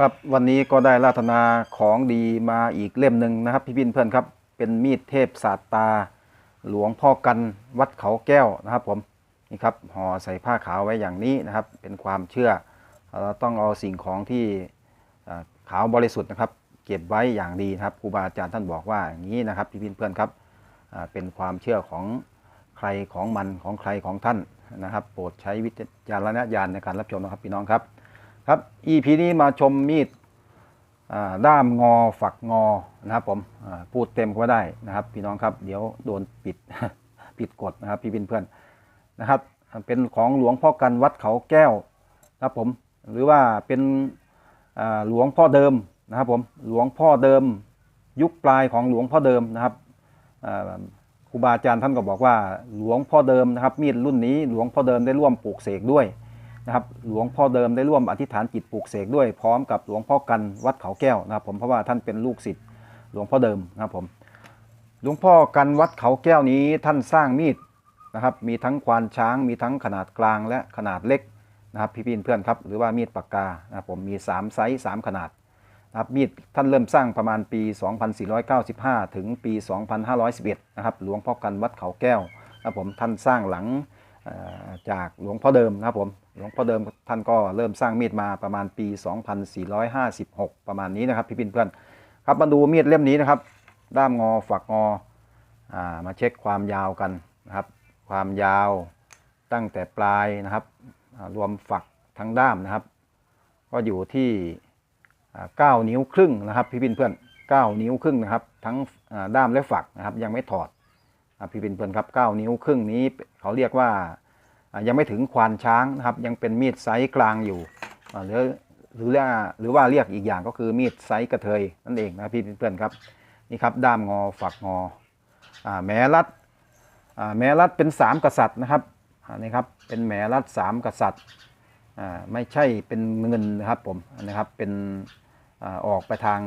ครับวันนี้ก็ได้ราธนาของดีมาอีกเล่มหนึ่งนะครับ พี่พินเพื่อนครับ เป็นมีดเทพศาสตา หลวงพ่อกันวัดเขาแก้วนะครับผมนี่ครับห่อใส่ผ้าขาวไว้อย่างนี้นะครับ เป็นความเชื่อเราต้องเอาสิ่งของที่ขาวบริสุทธิ์นะครับ เก็บไว้อย่างดีนะครับครูบาอาจารย์ท่านบอกว่าอย่างนี้นะครับ พี่พินเพื่อนครับเป็นความเชื่อของใครของมันของใครของท่านนะครับ โปรดใช้วิจารณญาณในการรับชมนะครับพี่น้องครับ ครับ EP นี้มาชมมีดด้ามงอฝักงอนะครับผมพูดเต็มก็ได้นะครับ พี่น้องครับเดี๋ยวโดนปิดปิดกฎนะครับพี่เพื่อนนะครับ เป็นของหลวงพ่อกันวัดเขาแก้วนะครับผมหรือว่าเป็นหลวงพ่อเดิมนะครับผมหลวงพ่อเดิม ยุคปลายของหลวงพ่อเดิมนะครับครูบาอาจารย์ท่านก็บอกว่าหลวงพ่อเดิมนะครับมีดรุ่นนี้หลวงพ่อเดิมได้ร่วมปลูกเสกด้วย นะครับหลวงพ่อเดิมได้ร่วมอธิษฐานจิตปลูกเสกด้วยพร้อมกับหลวงพ่อกันวัดเขาแก้วนะครับผมเพราะว่าท่านเป็นลูกศิษย์หลวงพ่อเดิมนะครับผมหลวงพ่อกันวัดเขาแก้วนี้ท่านสร้างมีดนะครับมีทั้งควานช้าง มีทั้งขนาดกลางและขนาดเล็กนะครับพี่พี่เพื่อนครับหรือว่ามีดปากกานะครับผมมี 3 ไซส์3ขนาดนะครับมีดท่านเริ่มสร้างประมาณปี 2495 ถึงปี 2511 นะครับหลวงพ่อกันวัดเขาแก้วนะครับผมท่านสร้างหลัง จากหลวงพ่อเดิมนะครับผมหลวงพ่อเดิมท่านก็เริ่มสร้างมีดมาประมาณปี 2456 ประมาณนี้นะครับพี่พินเพื่อนครับมาดูมีดเล่มนี้นะครับ ด้ามงอฝักงออมาเช็คความยาวกันนะครับ ความยาวตั้งแต่ปลายนะครับรวมฝักทั้งด้ามนะครับ ก็อยู่ที่อ่า9นิ้วครึ่งนะครับ พี่พินเพื่อน9นิ้วครึ่งนะครับ ทั้งด้ามและฝักนะครับ ยังไม่ถอด พี่เป็นเพื่อนครับ 9 นิ้วครึ่งนี้เขาเรียกว่ายังไม่ถึงควานช้างนะครับ ยังเป็นมีดไซส์กลางอยู่หรือหรือว่าหรือว่าเรียกอีกอย่างก็คือมีดไซส์กระเทยนั่นเองนะพี่เพื่อนครับนี่ครับด้ามงอฝักงอแหมรัดแหมรัดเป็นสามกษัตริย์นะครับนี่ครับเป็นแหมรัดสามกษัตริย์ไม่ใช่เป็นเงินนะครับผมนะครับเป็นออกไปทาง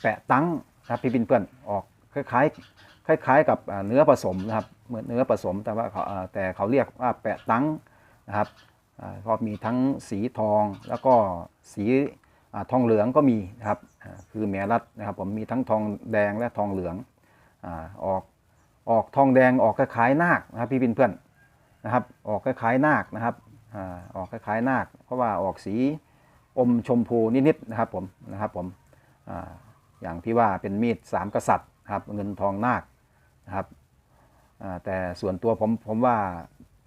แปะตั้งนะครับพี่เพื่อนออกคล้ายๆ คล้ายๆ กับเนื้อผสมนะครับเหมือนเนื้อผสมแต่ว่าเขาแต่เขาเรียกว่าแปะตั้งนะครับก็มีทั้งสีทองแล้วก็สีอทองเหลืองก็มีนะครับคือแมรัดนะครับผมมีทั้งทองแดงและทองเหลืองอออกออกทองแดงออกคล้ายๆนาคนะครับพี่เพื่อนนะครับออกคล้ายๆนาคนะครับออกคล้ายๆนาคเพราะว่าออกสีอมชมพูนิดๆนะครับผมนะครับผมออย่างที่ว่าเป็นมีดสามกษัตริย์ครับเงินทองนาค นะครับแต่ส่วนตัวผมผมว่า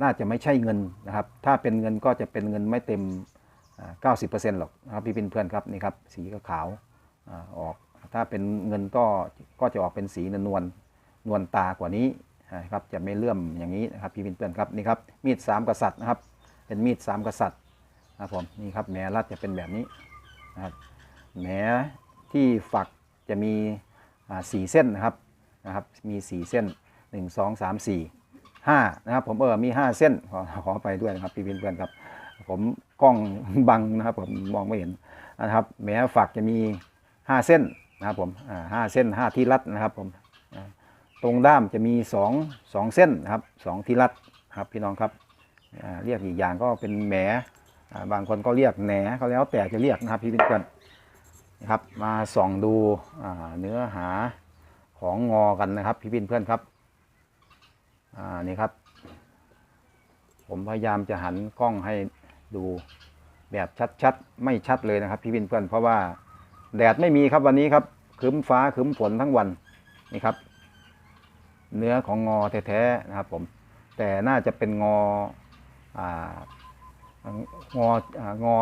น่าจะไม่ใช่เงินนะครับ ถ้าเป็นเงินก็จะเป็นเงินไม่เต็มอ่า90%หรอกนะครับพี่เป็นเพื่อนครับนี่ครับสีก็ขาวออก ถ้าเป็นเงินก็ก็จะออกเป็นสีนวลนวลตากว่านี้นะครับจะไม่เลื่อมอย่างนี้นะครับพี่เป็นเพื่อนครับนี่ครับมีดสามกษัตริย์นะครับ เป็นมีดสามกษัตริย์นะครับผมนี่ครับแหมรัดจะเป็นแบบนี้นะครับแหมที่ฝักจะมีสี่เส้นนะครับ นะครับ มีสี่เส้นหนึ่งสองสามสี่ห้านะครับ ผมเออมีห้าเส้น ขอขอไปด้วยนะครับพี่เพื่อนๆครับ ผมกล้องบังนะครับผมมองไม่เห็นนะครับ แม้ฝักจะมีห้าเส้นนะครับผมอ่าห้าเส้นห้าที่รัดนะครับผมตรงด้ามจะมีสองสองเส้นนะครับสองที่รัดครับพี่น้องครับเรียกอีกอย่างก็เป็นแหมบางคนก็เรียกแหนก็แล้วแต่จะเรียกนะครับพี่เพื่อนๆนะครับมาส่องดูเนื้อหา ของงอกันนะครับพี่พินเพื่อนครับ อ่านี่ครับ ผมพยายามจะหันกล้องให้ดูแบบชัดๆ ไม่ชัดเลยนะครับ พี่พินเพื่อนเพราะว่าแดดไม่มีครับวันนี้ครับครึ้มฟ้าครึ้มฝนทั้งวันนี่ครับ เนื้อของงอแท้ๆนะครับ ผม แต่น่าจะเป็นงออ่างออ่างอ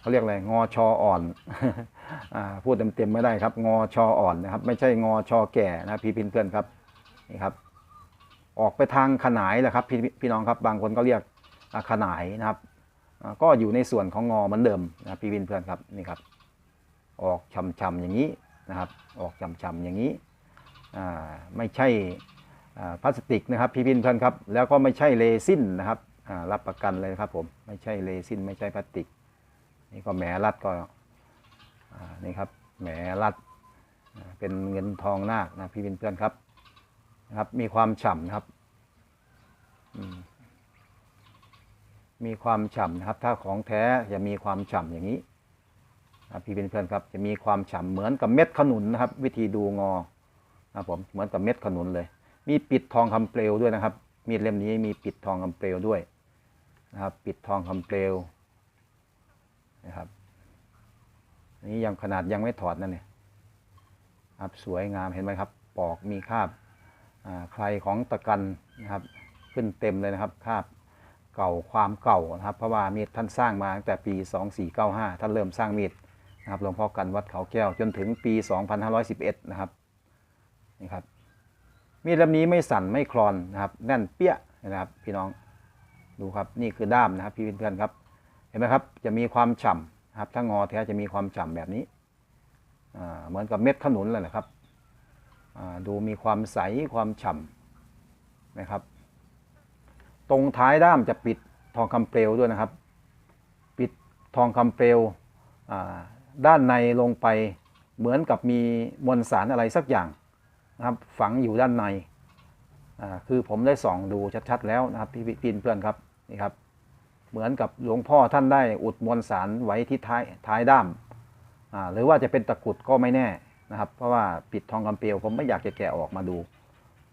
เขาเรียกอะไรงอชออ่อน พูดเต็มๆไม่ได้ครับ งอชออ่อนนะครับ ไม่ใช่งอชอแก่นะพี่พินเพื่อนครับนี่ครับ ออกไปทางขนายแหละครับพี่พี่น้องครับบางคนก็เรียกขนายนะครับ ก็อยู่ในส่วนของงอเหมือนเดิมนะพี่พินเพื่อนครับนี่ครับ ออกช่ำๆอย่างนี้นะครับ ออกช่ำๆอย่างนี้ไม่ใช่พลาสติกนะครับพี่พินเพื่อนครับ แล้วก็ไม่ใช่เรซินนะครับรับประกันเลยครับผมไม่ใช่เรซินไม่ใช่พลาสติกนี่ก็แหมรัดก็อ่า นี่ครับแหมรัดเป็นเงินทองนาคนะพี่เพื่อนครับนะครับ มีความฉ่ำนะครับมีความฉ่ำนะครับ ถ้าของแท้จะมีความฉ่ำอย่างนี้ครับพี่เพื่อนครับ จะมีความฉ่ำเหมือนกับเม็ดขนุนนะครับ วิธีดูงอนะครับผมเหมือนกับเม็ดขนุนเลย มีปิดทองคำเปลวด้วยนะครับ มีดเล่มนี้มีปิดทองคำเปลวด้วยนะครับ ปิดทองคำเปลวนะครับ นนี้ยังขนาดยังไม่ถอดนั่นเนี่ยครับสวยงามเห็นไหมครับ ปอกมีคราบอ่าใครของตะกันนะครับ ขึ้นเต็มเลยนะครับคราบเก่าความเก่านะครับ เพราะว่ามีดท่านสร้างมาตั้งแต่ปี 2495 ท่านเริ่มสร้างมีดนะครับหลวงพ่อกันวัดเขาแก้วจนถึงปี 2511 นะครับนี่ครับมีดเล่มนี้ไม่สั่นไม่คลอนนะครับแน่นเปี้ยนะครับพี่น้องดูครับนี่คือด้ามนะครับพี่เพื่อนครับ เห็นไหมครับจะมีความฉ่ำ ครับถ้างอแท้จะมีความฉ่ำแบบนี้เหมือนกับเม็ดขนุนเลยนะครับดูมีความใสความฉ่ำนะครับ ตรงท้ายด้ามจะปิดทองคำเปลวด้วยนะครับ ปิดทองคำเปลวด้านในลงไปเหมือนกับมีมวลสารอะไรสักอย่างนะครับ ฝังอยู่ด้านในคือผมได้ส่องดูชัดๆแล้วนะครับพี่พี่เพื่อนครับนี่ครับ เหมือนกับหลวงพ่อท่านได้อุดมวลสารไว้ที่ท้ายท้ายด้ามหรือว่าจะเป็นตะกุดก็ไม่แน่นะครับ เพราะว่าปิดทองคำเปลวผมไม่อยากจะแกะออกมาดู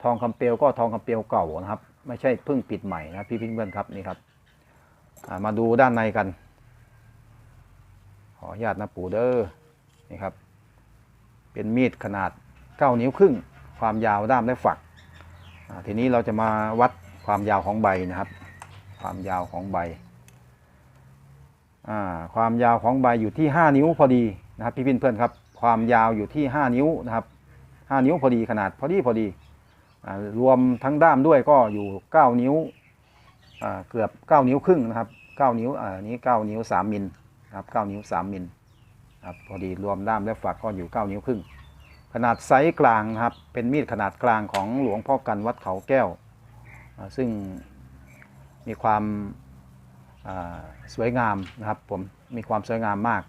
ทองคำเปลวก็ทองคำเปลวเก่านะครับ ไม่ใช่เพิ่งปิดใหม่นะพี่เพื่อนๆครับนี่ครับมาดูด้านในกัน ขออนุญาตนะปู่เด้อนี่ครับ เป็นมีดขนาด 9 นิ้วครึ่ง ความยาวด้ามและฝักทีนี้เราจะมาวัดความยาวของใบนะครับ ความยาวของใบ ความยาวของใบอยู่ที่ 5 นิ้วพอดีนะครับพี่เพื่อนๆครับ ความยาวอยู่ที่ 5 นิ้วนะครับ 5 นิ้วพอดีขนาดพอดีพอดีอรวมทั้งด้ามด้วยก็อยู่ 9 นิ้วเกือบ 9 นิ้วครึ่งนะครับ 9 นิ้วอ่านี้ 9 นิ้ว 3 มิลนะครับ 9 นิ้ว 3 มิลครับพอดีรวมด้ามและฝักก็อยู่ 9 นิ้วครึ่ง ขนาดไซส์กลางนะครับ เป็นมีดขนาดกลางของหลวงพ่อกันวัดเขาแก้ว ซึ่งมีความ สวยงามนะครับผมมีความสวยงามมาก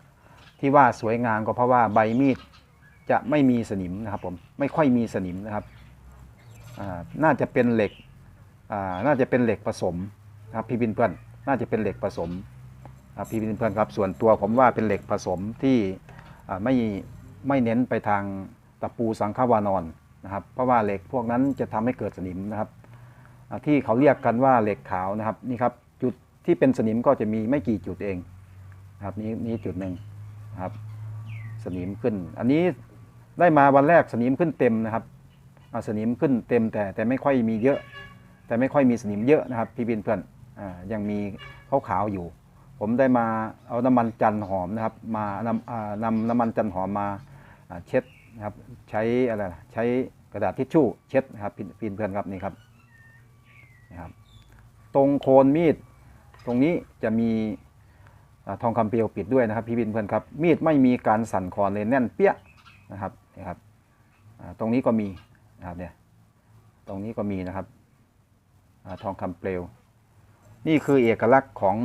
ที่ว่าสวยงามก็เพราะว่าใบมีดจะไม่มีสนิมนะครับผมไม่ค่อยมีสนิมนะครับน่าจะเป็นเหล็กน่าจะเป็นเหล็กผสมนะครับพี่บินเพื่อนน่าจะเป็นเหล็กผสมครับพี่บินเพื่อนครับส่วนตัวผมว่าเป็นเหล็กผสมที่ไม่ไม่เน้นไปทางตะปูสังขวานอนนะครับ เพราะว่าเหล็กพวกนั้นจะทำให้เกิดสนิมนะครับที่เขาเรียกกันว่าเหล็กขาวนะครับนี่ครับ ที่เป็นสนิมก็จะมีไม่กี่จุดเองครับนี้นี้จุดหนึ่งครับ สนิมขึ้น อันนี้ได้มาวันแรกสนิมขึ้นเต็มนะครับอ่าสนิมขึ้นเต็มแต่แต่ไม่ค่อยมีเยอะ แต่ไม่ค่อยมีสนิมเยอะนะครับพี่บินเพื่อนอ่ายังมีขาวๆอยู่ ผมได้มาเอาน้ำมันจันหอมนะครับ มานำนำน้ำมันจันหอมมาเช็ดนะครับใช้อะไรใช้กระดาษทิชชู่เช็ดนะครับพี่เพื่อนครับนี่ครับนะครับ ตรงโคนมีด รงนี้จะมีอทองคำเปลวปิดด้วยนะครับพี่บินเพื่อนครับมีดไม่มีการสั่นคลอนเลยแน่นเปี้ยนะครับนี่ครับตรงนี้ก็มีนะครับเนี่ยตรงนี้ก็มีนะครับอทองคำเปลว นี่คือเอกลักษณ์ของ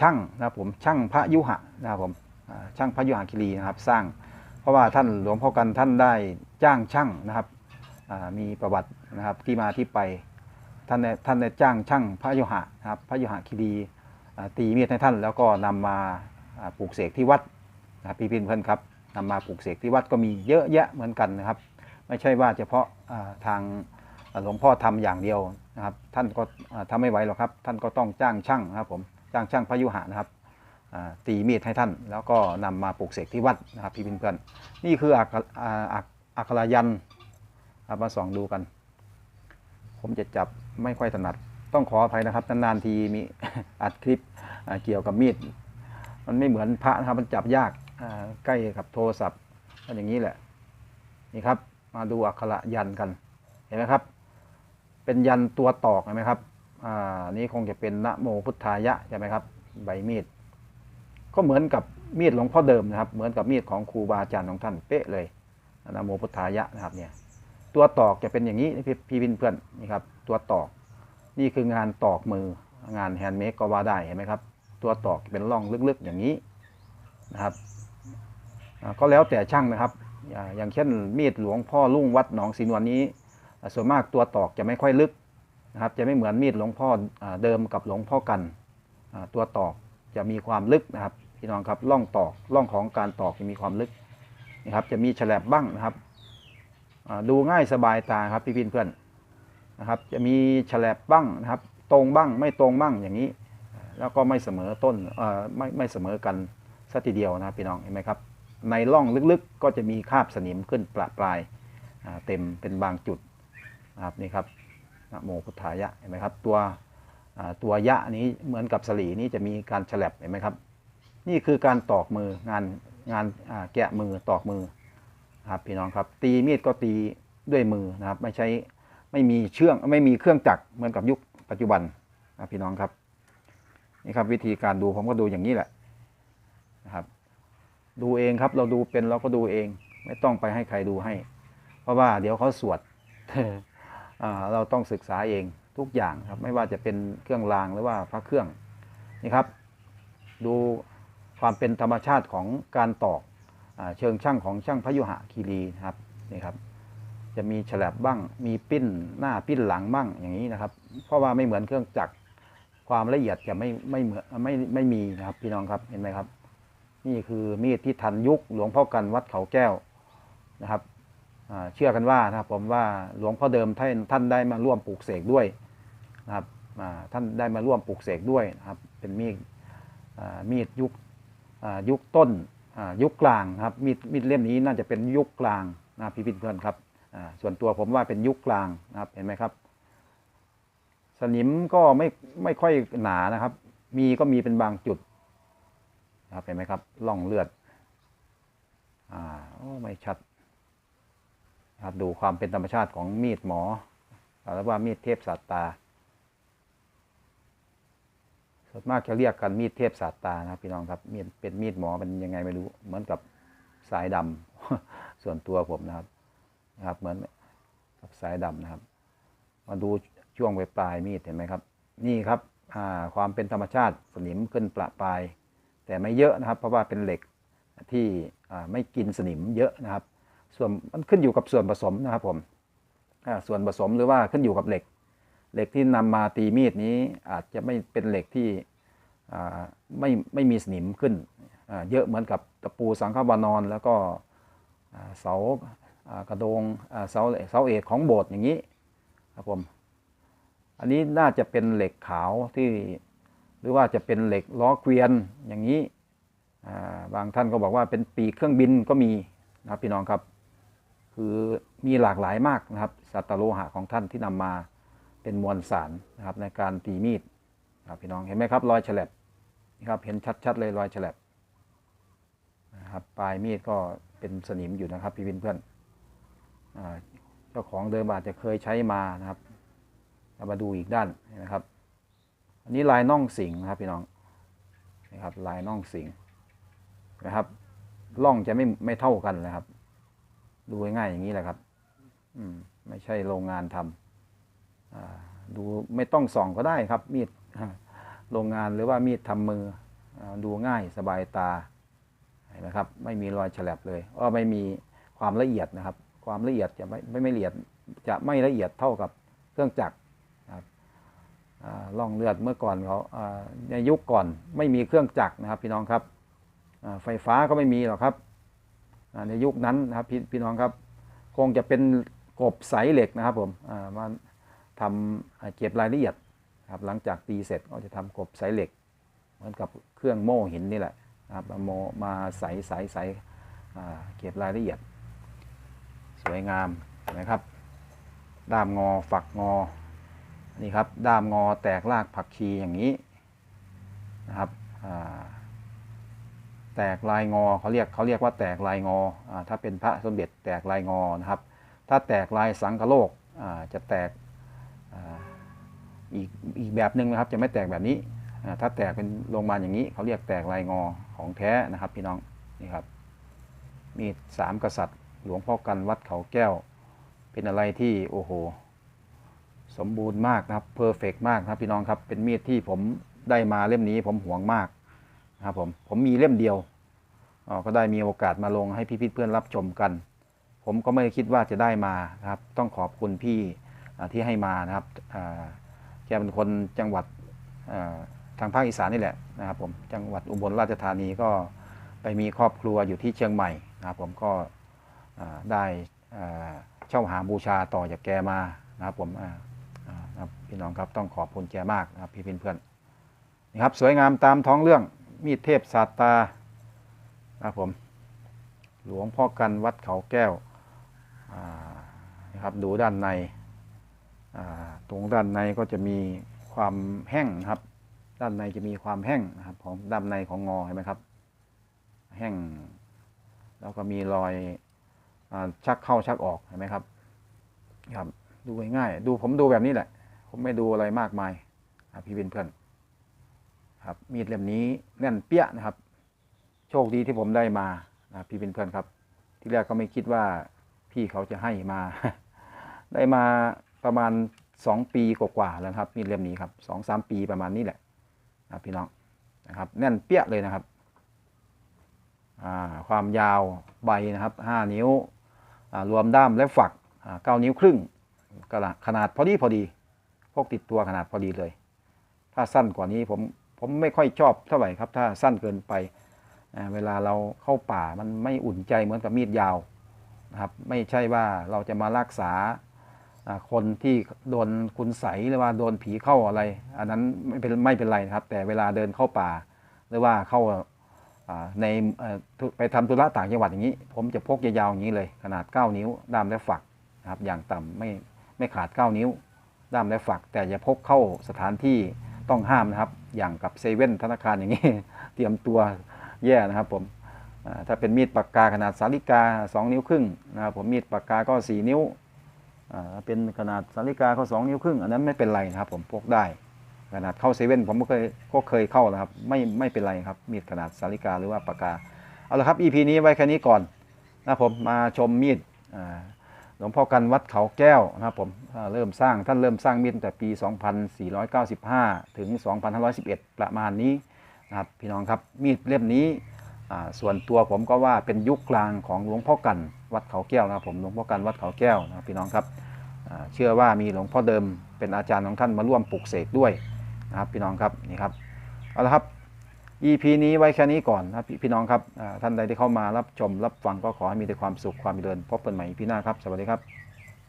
ช่างนะครับผมช่างพระยุหะนะครับผมช่างพระยุหะคีรีนะครับสร้าง เพราะว่าท่านหลวงพ่อกันท่านได้จ้างช่างนะครับมีประวัตินะครับที่มาที่ไป ท่านได้ท่านได้จ้างช่างพระยุหะนะครับพระยุหคีรีตีมีดให้ท่าน แล้วก็นำมาอ่าปลูกเสกที่วัดนะครับพี่พินเพื่อนครับนำมาปลูกเสกที่วัดก็มีเยอะแยะเหมือนกันนะครับ ไม่ใช่ว่าเฉพาะทางหลวงพ่อทำอย่างเดียวนะครับ ท่านก็อ่าทำไม่ไหวหรอกครับ ท่านก็ต้องจ้างช่างนะครับผมจ้างช่างพระยุหะนะครับตีมีดให้ท่าน แล้วก็นำมาปลูกเสกที่วัดนะครับพี่เพื่อนนี่คืออักอักอักขระยันมาส่องดูกัน ผมจะจับ ไม่ค่อยถนัด ต้องขออภัยนะครับ นานๆทีมีอัดคลิปเกี่ยวกับมีด มันไม่เหมือนพระนะครับ มันจับยากใกล้กับโทรศัพท์ก็อย่างนี้แหละ นี่ครับ มาดูอักขระยันกัน เห็นไหมครับ เป็นยันต์ตัวตอกเห็นไหมครับอ่านี่คงจะเป็นนะโมพุทธายะใช่ไหมครับ ใบมีด ก็เหมือนกับมีดหลวงพ่อเดิมนะครับ เหมือนกับมีดของครูบาอาจารย์ของท่านเป๊ะเลยนะโมพุทธายะนะครับเนี่ย ตัวตอกจะเป็นอย่างนี้พี่พี่เพื่อนนี่ครับ ตัวตอกนี่คืองานตอกมืองานแฮนด์เมดก็ว่าได้เห็นไหมครับ ตัวตอกเป็นร่องลึกๆอย่างนี้นะครับก็แล้วแต่ช่างนะครับ อย่างเช่นมีดหลวงพ่อลุ่งวัดหนองศรีนวลนี้ ส่วนมากตัวตอกจะไม่ค่อยลึกนะครับ จะไม่เหมือนมีดหลวงพ่อเดิมกับหลวงพ่อกัน ตัวตอกจะมีความลึกนะครับพี่น้องครับร่องตอกร่องของการตอกจะมีความลึกนะครับ จะมีฉลบบ้างนะครับ ดูง่ายสบายตาครับพี่พี่เพื่อนนะครับ จะมีฉลบบ้างนะครับ ตรงบ้างไม่ตรงบ้างอย่างนี้ แล้วก็ไม่เสมอต้นไม่ไม่เสมอกันสัทีเดียวนะพี่น้องเห็นไหมครับ ในร่องลึกๆก็จะมีคราบสนิมขึ้นประปลายเต็มเป็นบางจุดนะครับนี่ครับนะโมพุทธายะเห็นไหมครับตัวตัวยะนี้เหมือนกับสลีนี้จะมีการฉลับเห็นไหมครับ นี่คือการตอกมืองานงานแกะมือตอกมือ ครับพี่น้องครับ ตีมีดก็ตีด้วยมือนะครับ ไม่ใช้ไม่มีเชื่องไม่มีเครื่องจักรเหมือนกับยุคปัจจุบันนะพี่น้องครับนี่ครับวิธีการดูผมก็ดูอย่างนี้แหละนะครับ ดูเองครับเราดูเป็นเราก็ดูเอง ไม่ต้องไปให้ใครดูให้ เพราะว่าเดี๋ยวเขาสวดเราต้องศึกษาเองทุกอย่างครับ ไม่ว่าจะเป็นเครื่องรางหรือว่าพระเครื่องนี่ครับ ดูความเป็นธรรมชาติของการตอก เชิงช่างของช่างพยุหะคีรีนะครับนี่ครับ จะมีฉลับบ้างมีปิ้นหน้าปิ้นหลังบ้างอย่างนี้นะครับ เพราะว่าไม่เหมือนเครื่องจักรความละเอียดจะไม่ไม่เหมือนไม่ไม่มีนะครับ พี่น้องครับเห็นไหมครับ นี่คือมีดที่ทันยุคหลวงพ่อกันวัดเขาแก้วนะครับเชื่อกันว่านะครับผมว่าหลวงพ่อเดิมท่านท่านได้มาร่วมปลูกเสกด้วยนะครับท่านได้มาร่วมปลูกเสกด้วยนะครับ เป็นมีดมีดยุคยุคต้น ยุคกลางครับมีดมีดเล่มนี้น่าจะเป็นยุคกลางนะพี่เพื่อนครับส่วนตัวผมว่าเป็นยุคกลางนะครับเห็นไหมครับ สนิมก็ไม่ไม่ค่อยหนานะครับ มีก็มีเป็นบางจุดนะครับเห็นไหมครับล่องเลือดอ่าโอ้ไม่ชัดครับดูความเป็นธรรมชาติของมีดหมอหรือว่ามีดเทพสัตตา ส่วนมากจะเรียกกันมีดเทพสัตตานะครับพี่น้องครับมีดเป็นมีดหมอเป็นยังไงไม่รู้ เหมือนกับสายดำส่วนตัวผมนะครับนะครับ เหมือนกับสายดำนะครับ มาดูช่วงปลายปลายมีดเห็นไหมครับ นี่ครับความเป็นธรรมชาติสนิมขึ้นประปลาย แต่ไม่เยอะนะครับ เพราะว่าเป็นเหล็กที่ไม่กินสนิมเยอะนะครับ ส่วนมันขึ้นอยู่กับส่วนผสมนะครับผมส่วนผสมหรือว่าขึ้นอยู่กับเหล็ก เหล็กที่นำมาตีมีดนี้อาจจะไม่เป็นเหล็กที่ไม่ไม่มีสนิมขึ้น เยอะเหมือนกับตะปูสังฆวานอน แล้วก็เสากระโดงเสาเสาเอกของโบสถ์อย่างนี้ครับผมอันนี้น่าจะเป็นเหล็กขาวที่หรือว่าจะเป็นเหล็กล้อเกวียนอย่างนี้บางท่านก็บอกว่าเป็นปีกเครื่องบินก็มีนะครับพี่น้องครับ คือมีหลากหลายมากนะครับสัตว์โลหะของท่านที่นำมา เป็นมวลสารนะครับในการตีมีดนะครับพี่น้องเห็นไหมครับรอยฉลับนี่ครับเห็นชัดๆเลยรอยฉลับนะครับปลายมีดก็เป็นสนิมอยู่นะครับพี่วินเพื่อนเจ้าของเดิมอาจจะเคยใช้มานะครับเรามาดูอีกด้านนะครับ อันนี้ลายน่องสิงนะครับพี่น้องนะครับลายน่องสิงนะครับล่องจะไม่ไม่เท่ากันนะครับ ดูง่ายอย่างนี้แหละครับ อืมไม่ใช่โรงงานทำอ่า ดูไม่ต้องส่องก็ได้ครับมีดโรงงานหรือว่ามีดทำมือดูง่ายสบายตาเห็นไหมครับไม่มีรอยฉลับเลยก็ไม่มีความละเอียดนะครับ ความละเอียดจะไม่ไม่ไม่ละเอียดจะไม่ละเอียดเท่ากับเครื่องจักรอ่าล่องเลือดเมื่อก่อนเขาในยุคก่อนไม่มีเครื่องจักรนะครับ พี่น้องครับไฟฟ้าก็ไม่มีหรอกครับในยุคนั้นนะครับพี่พี่น้องครับ คงจะเป็นกบใสเหล็กนะครับผมมา ทำอ่าเก็บรายละเอียดครับหลังจากตีเสร็จก็จะทำกบใสเหล็ก เหมือนกับเครื่องโม่หินนี่แหละครับมาโมมาใสใสใสเก็บรายละเอียด สวยงามนไหมครับ ด้ามงอฝักงอนี่ครับด้ามงอแตกรากผักชีอย่างนี้นะครับแตกลายงอเขาเรียกเขาเรียกว่าแตกลายงออถ้าเป็นพระสมเด็จแตกลายงอนะครับ ถ้าแตกลายสังกะโลกจะแตก อีกอีกแบบหนึ่งนะครับจะไม่แตกแบบนี้ ถ้าแตกเป็นลงมาอย่างนี้ เขาเรียกแตกลายงอของแท้นะครับพี่น้องนี่ครับมีสามกษัตริย์ หลวงพ่อกันวัดเขาแก้ว เป็นอะไรที่โอ้โห สมบูรณ์มากนะครับเพอร์เฟกมากนะครับพี่น้องครับเป็นมีดที่ผมได้มาเล่มนี้ผมหวงมากนะครับผมผมมีเล่มเดียวก็ได้มีโอกาสมาลงให้พี่ๆเพื่อนรับชมกัน ผมก็ไม่คิดว่าจะได้มานะครับ ต้องขอบคุณพี่ ที่ให้มานะครับแกเป็นคนจังหวัดทางภาคอีสานนี่แหละนะครับผมจังหวัดอุบลราชธานีก็ไปมีครอบครัวอยู่ที่เชียงใหม่นะครับผมก็ได้เช่าหาบูชาต่อจากแกมานะครับผมพี่น้องครับต้องขอบคุณแกมากนะครับพี่เพื่อนๆนี่ครับสวยงามตามท้องเรื่องมีดเทพศาสตานะครับผมหลวงพ่อกันวัดเขาแก้วนะครับดูด้านใน ตรงด้านในก็จะมีความแห้งครับ ด้านในจะมีความแห้งนะครับของด้านในของงอเห็นไหมครับ แห้ง แล้วก็มีรอยอชักเข้าชักออกเห็นไหมครับครับ ดูง่ายๆดูผมดูแบบนี้แหละ ผมไม่ดูอะไรมากมายพี่เพื่อนๆครับมีดเล่มนี้แน่นเปี้ยนะครับ โชคดีที่ผมได้มานะพี่เพื่อนๆครับ ที่แรกก็ไม่คิดว่าพี่เขาจะให้มา ได้มา ประมาณสองปีกว่าๆแล้วครับมีดเล่มนี้ครับสองสามปีประมาณนี้แหละนะพี่น้องนะครับแน่นเปี้ยเลยนะครับความยาวใบนะครับห้านิ้วรวมด้ามและฝักเก้านิ้วครึ่งกระขนาดพอดีพอดีพกติดตัวขนาดพอดีเลย ถ้าสั้นกว่านี้ผมผมไม่ค่อยชอบเท่าไหร่ครับ ถ้าสั้นเกินไปเวลาเราเข้าป่ามันไม่อุ่นใจเหมือนกับมีดยาวนะครับ ไม่ใช่ว่าเราจะมารักษา คนที่โดนคุณใสหรือว่าโดนผีเข้าอะไร อันนั้นไม่เป็นไม่เป็นไรนะครับ แต่เวลาเดินเข้าป่า หรือว่าเข้าในไปทำธุระต่างจังหวัดอย่างนี้ ผมจะพกยาวๆอย่างนี้เลย ขนาด 9 นิ้วด้ามและฝักนะครับ อย่างต่ำไม่ไม่ขาด 9 นิ้ว ด้ามและฝัก แต่อย่าพกเข้าสถานที่ต้องห้ามนะครับ อย่างกับเซเว่นธนาคารอย่างนี้ เตรียมตัวแย่นะครับผมถ้าเป็นมีดปากกาขนาดสาลิกา 2 นิ้วครึ่งนะครับผมมีดปากกาก็ 4 นิ้ว เป็นขนาดสาริกาเขาสองนิ้วครึ่ง อันนั้นไม่เป็นไรนะครับ ผมพกได้ ขนาดเข้าเซเว่นผมก็เคยก็เคยเข้านะครับ ไม่ไม่เป็นไรครับ มีดขนาดสาริกาหรือว่าปากกา เอาละครับ EP นี้ไว้แค่นี้ก่อนนะผมมาชมมีดหลวงพ่อกันวัดเขาแก้วนะครับผมเริ่มสร้างท่านเริ่มสร้างมีดตั้งแต่ปี 2495 ถึง 2511 ประมาณนี้นะครับพี่น้องครับมีดเล่มนี้ ส่วนตัวผมก็ว่าเป็นยุคกลางของหลวงพ่อกันวัดเขาแก้วนะครับผมหลวงพ่อกันวัดเขาแก้วนะพี่น้องครับเชื่อว่ามีหลวงพ่อเดิมเป็นอาจารย์ของท่านมาร่วมปลุกเสกด้วยนะครับพี่น้องครับนี่ครับเอาละครับ EP นี้ไว้แค่นี้ก่อนนะพี่พี่น้องครับท่านใดที่เข้ามารับชมรับฟังก็ขอให้มีแต่ความสุขความเจริญพบกันใหม่ EP หน้าครับ สวัสดีครับ